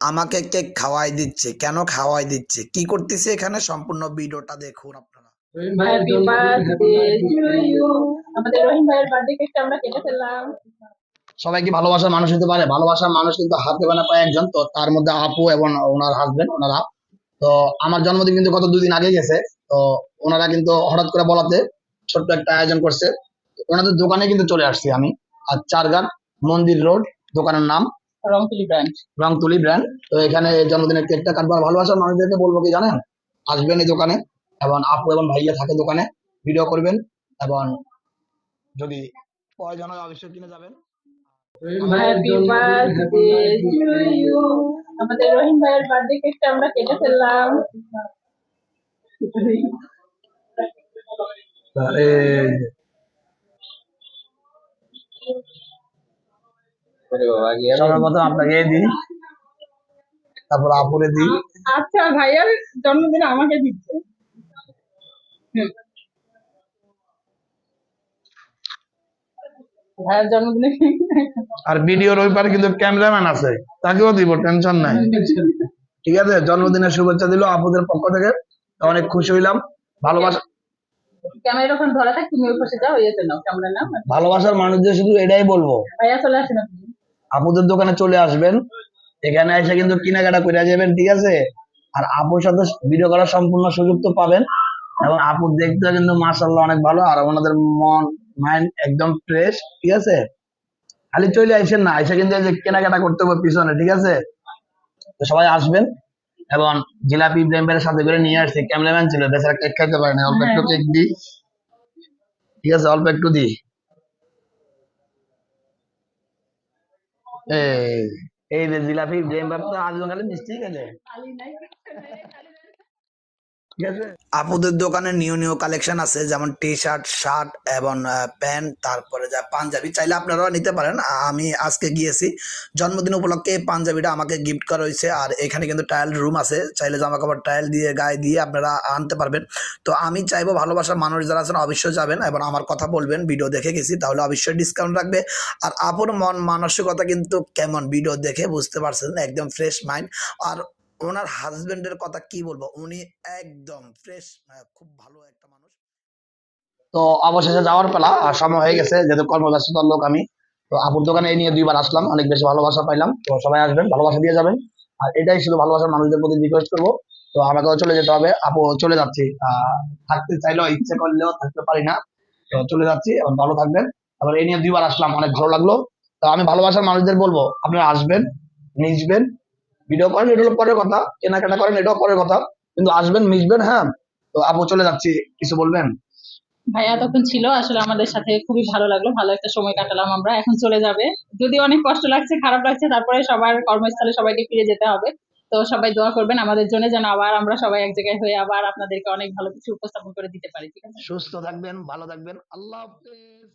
আমাকে কেক খাওয়াই দিচ্ছে? কেন খাওয়াই দিচ্ছে? কি করতেছে এখানে? সম্পূর্ণ ভিডিওটা দেখুন আপনারা। হ্যাপি বার্থডে টু ইউ আমাদের রহিম ভাইয়ের বার্থডে কেকটা আমরা কেটে ফেললাম। সবাই কি ভালোবাসার মানুষ হতে পারে? ভালোবাসার মানুষ কিন্তু হাতে বানা পায় একজন তো তার মধ্যে আপু এবং ওনার হাজবেন্ড ওনারা। তো আমার জন্মদিন কিন্তু গত দুদিন আগে গেছে। তো ওনারা কিন্তু হঠাৎ করে বলাতে ছোট্ট একটা আয়োজন করছে। ওনাদের দোকানে কিন্তু চলে আসছি আমি। আর চারঘাট মন্দির রোড দোকানের নাম। রংতুলি ব্র্যান্ড রংতুলি ব্র্যান্ড তো এখানে জন্মদিনের কেকটা কাটবো। আর ভালোবাসার মানুষদেরকে বলব কি জানেন? আসবেন এই দোকানে এবং আপু এবং ভাইয়া থাকে দোকানে ভিডিও করবেন এবং যদি প্রয়োজন হয় অবশ্যই কিনে যাবেন। হ্যাপি বার্থডে টু ইউ আমাদের রহিম ভাইয়ের বার্থডে কেকটা আমরা কেটে ফেললাম। সর্বপ্রথম আপনাকে দিই। তারপর আপুরে দিই। আচ্ছা ভাইয়ার জন্মদিনে আমাকে দিচ্ছে। ভাইয়ার জন্মদিনে আর ভিডিওর ওই পারে কিন্তু ক্যামেরাম্যান আছে। তাকেও দিব টেনশন নাই। ঠিক আছে? জন্মদিনের শুভেচ্ছা দিল আপুদের পক্ষ থেকে। অনেক খুশি হইলাম। ভালোবাসা ক্যামেরা ওখানে ধরা থাক তুমি ওই পাশে যাও ইয়েতে নাও ক্যামেরা নাও ভালোবাসার মানুষদের শুধু এটাই বলব। ভাইয়া চলে আসেন আপনি। আপুদের দোকানে চলে আসবেন এখানে এসে কিন্তু কেনাকাটা করে যাবেন ঠিক আছে? আর আপুর সাথে ভিডিও করার সম্পূর্ণ সুযোগ তো পাবেন। এবং আপু দেখতে কিন্তু মাসাল্লাহ অনেক ভালো আর ওনাদের মন মাইন্ড একদম ফ্রেশ ঠিক আছে? খালি চলে আইসেন না এসে কিন্তু কেনাকাটা করতে হবে পিছনে ঠিক আছে? তো সবাই আসবেন এবং জিলাপি ইব্রাহিমের সাথে করে নিয়ে আসছি। ক্যামেরাম্যান ছিল বেচারা কেক খাইতে পারে না অল্প একটু কেক দিই। ঠিক আছে অল্প একটু দিই। এই এই যে জিলাপি ইব্রাহিম বাপ তো খালি। মিষ্টি আছে আপুদের দোকানে নিউ নিউ কালেকশন আছে, যেমন টি শার্ট শার্ট এবং প্যান্ট তারপরে যা পাঞ্জাবি, চাইলে আপনারাও নিতে পারেন। আমি আজকে গিয়েছি, জন্মদিন উপলক্ষে পাঞ্জাবিটা আমাকে গিফট করা হয়েছে, আর এখানে কিন্তু টাইল রুম আছে, চাইলে জামা কাপড় টাইল দিয়ে, গায়ে দিয়ে আপনারা আনতে পারবেন। তো আমি চাইব ভালোবাসার মানুষ যারা আছেন, অবশ্যই যাবেন এবং আমার কথা বলবেন ভিডিও দেখে গেছি, তাহলে অবশ্যই ডিসকাউন্ট রাখবে। আর আপুর মন, মানসিকতা কিন্তু কেমন? ভিডিও দেখে বুঝতে পারছেন, একদম ফ্রেশ মাইন্ড আর ওনার হাজবেন্ডের কথা কি বলব? উনি একদম ফ্রেশ খুব ভালো একটা মানুষ। তো অবশেষে যাওয়ার পেলা, আর সময় হয়ে গেছে, যেহেতু কর্মব্যস্ততার লোক আমি, তো আপুর দোকানে এই নিয়ে দুইবার আসলাম, অনেক বেশি ভালোবাসা পাইলাম। তো সবাই আসবেন, ভালোবাসা দিয়ে যাবেন। আর এটাই শুধু ভালোবাসার মানুষদের প্রতি রিকোয়েস্ট করব। তো আমাকেও চলে যেতে হবে আপু চলে যাচ্ছি। থাকতে চাইলেও, ইচ্ছে করলেও থাকতে পারি না। তো চলে যাচ্ছি এবং ভালো থাকবেন। আবার এই নিয়ে দুইবার আসলাম, অনেক ভালো লাগল। তো আমি ভালোবাসার মানুষদের বলব, আপনারা আসবেন, মিশবেন। ভিডিও করেন এটা হলো পরের কথা। কেনাকাটা করেন এটাও পরের কথা। কিন্তু আসবেন মিশবেন হ্যাঁ। তো আপু চলে যাচ্ছি। কিছু বলবেন? ভাইয়া তখন ছিল। আসলে আমাদের সাথে খুবই ভালো লাগল। ভালো একটা সময় কাটালাম আমরা। এখন চলে যাবে। যদি অনেক কষ্ট লাগছে খারাপ লাগছে তারপরে সবার কর্মস্থলে সবাইকে ফিরে যেতে হবে। তো সবাই দোয়া করবেন আমাদের জন্য যেন আবার আমরা সবাই এক জায়গায় হয়ে আবার আপনাদেরকে অনেক ভালো কিছু উপস্থাপন করে দিতে পারি ঠিক আছে? সুস্থ থাকবেন ভালো থাকবেন। আল্লাহ হাফেজ।